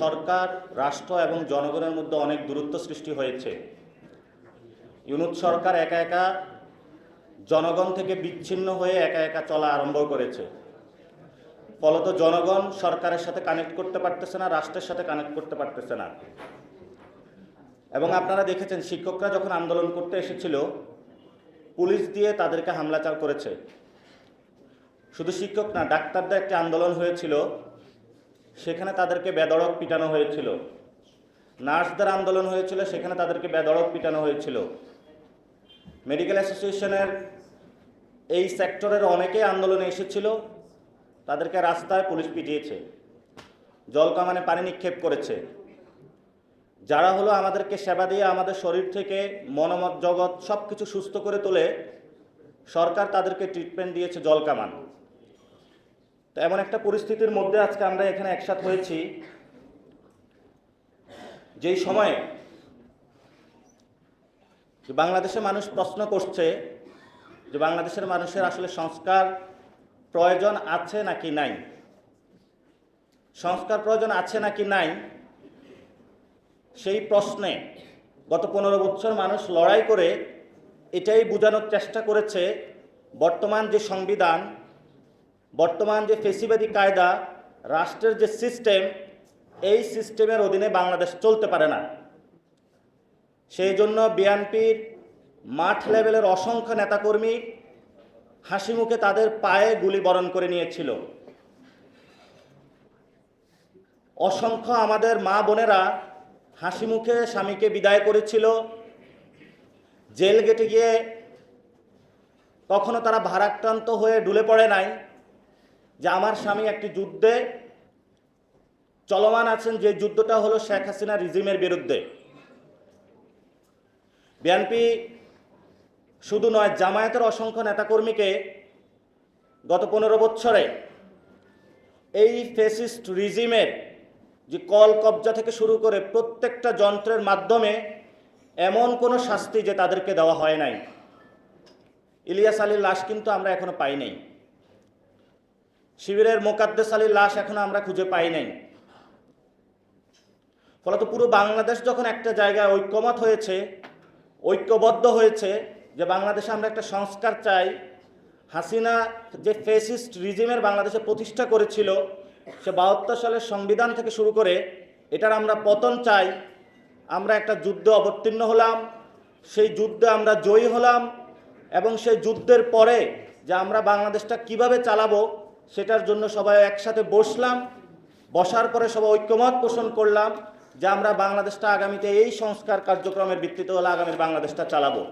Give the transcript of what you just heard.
সরকার, রাষ্ট্র এবং জনগণের মধ্যে অনেক দূরত্ব সৃষ্টি হয়েছে। ইউনুস সরকার একা একা জনগণ থেকে বিচ্ছিন্ন হয়ে একা একা চলা আরম্ভ করেছে। ফলত জনগণ সরকারের সাথে কানেক্ট করতে পারতেছে না, রাষ্ট্রের সাথে কানেক্ট করতে পারতেছে না। এবং আপনারা দেখেছেন, শিক্ষকরা যখন আন্দোলন করতে এসেছিল, পুলিশ দিয়ে তাদেরকে হামলাচার করেছে। শুধু শিক্ষক না, ডাক্তারদের একটি আন্দোলন হয়েছিল সেখানে তাদেরকে বেদড়ক পিটানো হয়েছিল। নার্সদের আন্দোলন হয়েছিল, সেখানে তাদেরকে বেদড়ক পিটানো হয়েছিল। মেডিকেল অ্যাসোসিয়েশনের এই সেক্টরের অনেকেই আন্দোলনে এসেছিল, তাদেরকে রাস্তায় পুলিশ পিটিয়েছে জলকামানে পানি নিক্ষেপ করেছে। যারা হলো আমাদেরকে সেবা দিয়ে আমাদের শরীর থেকে মনোমত জগৎ সব কিছু সুস্থ করে তোলে, সরকার তাদেরকে ট্রিটমেন্ট দিয়েছে জলকামান তো এমন একটা পরিস্থিতির মধ্যে আজকে আমরা এখানে একসাথ হয়েছি। যেই সময়ে বাংলাদেশে মানুষ প্রশ্ন করছে যে বাংলাদেশের মানুষের আসলে সংস্কার প্রয়োজন আছে নাকি নাই? সংস্কার প্রয়োজন আছে নাকি নাই? সেই প্রশ্নে গত পনেরো বছর মানুষ লড়াই করে এটাই বোঝানোর চেষ্টা করেছে বর্তমান যে সংবিধান বর্তমান যে ফেসিবাদী কায়দা, রাষ্ট্রের যে সিস্টেম, এই সিস্টেমের অধীনে বাংলাদেশ চলতে পারে না। সেই জন্য বিএনপির মাঠ লেভেলের অসংখ্য নেতাকর্মী হাসি মুখে তাদের পায়ে গুলি বরণ করে নিয়েছিল। অসংখ্য আমাদের মা বোনেরা হাসি মুখে স্বামীকে বিদায় করেছিল। জেল গেটে গিয়ে কখনো তারা ভারাক্রান্ত হয়ে ডুলে পড়ে নাই। যে আমার স্বামী একটি যুদ্ধে চলমান আছেন, যে যুদ্ধটা হলো শেখ হাসিনা রিজিমের বিরুদ্ধে। বিএনপি শুধু নয়, জামায়াতের অসংখ্য নেতাকর্মীকে গত পনেরো বছরে এই ফেসিস্ট রিজিমের যে কল কবজা থেকে শুরু করে প্রত্যেকটা যন্ত্রের মাধ্যমে এমন কোনো শাস্তি যে তাদেরকে দেওয়া হয় নাই। ইলিয়াস আলীর লাশ কিন্তু আমরা এখনও পাই নাই। শিবিরের মোকাদ্দেস আলীর লাশ এখনও আমরা খুঁজে পাই নাই। ফলত পুরো বাংলাদেশ যখন একটা জায়গায় ঐক্যমত হয়েছে, ঐক্যবদ্ধ হয়েছে যে বাংলাদেশে আমরা একটা সংস্কার চাই, হাসিনা যে ফেসিস্ট রিজিমের বাংলাদেশে প্রতিষ্ঠা করেছিল, সে বাহাত্তর সালের সংবিধান থেকে শুরু করে এটার আমরা পতন চাই, আমরা একটা যুদ্ধে অবতীর্ণ হলাম, সেই যুদ্ধে আমরা জয়ী হলাম এবং সেই যুদ্ধের পরে যে আমরা বাংলাদেশটা কীভাবে চালাবো সেটার জন্য সবাই একসাথে বসলাম। বসার পরে সবাই ঐক্যমত পোষণ করলাম যে আমরা বাংলাদেশটা আগামীতে এই সংস্কার কার্যক্রমের ভিত্তিতে হলে আগামীর বাংলাদেশটা চালাবো।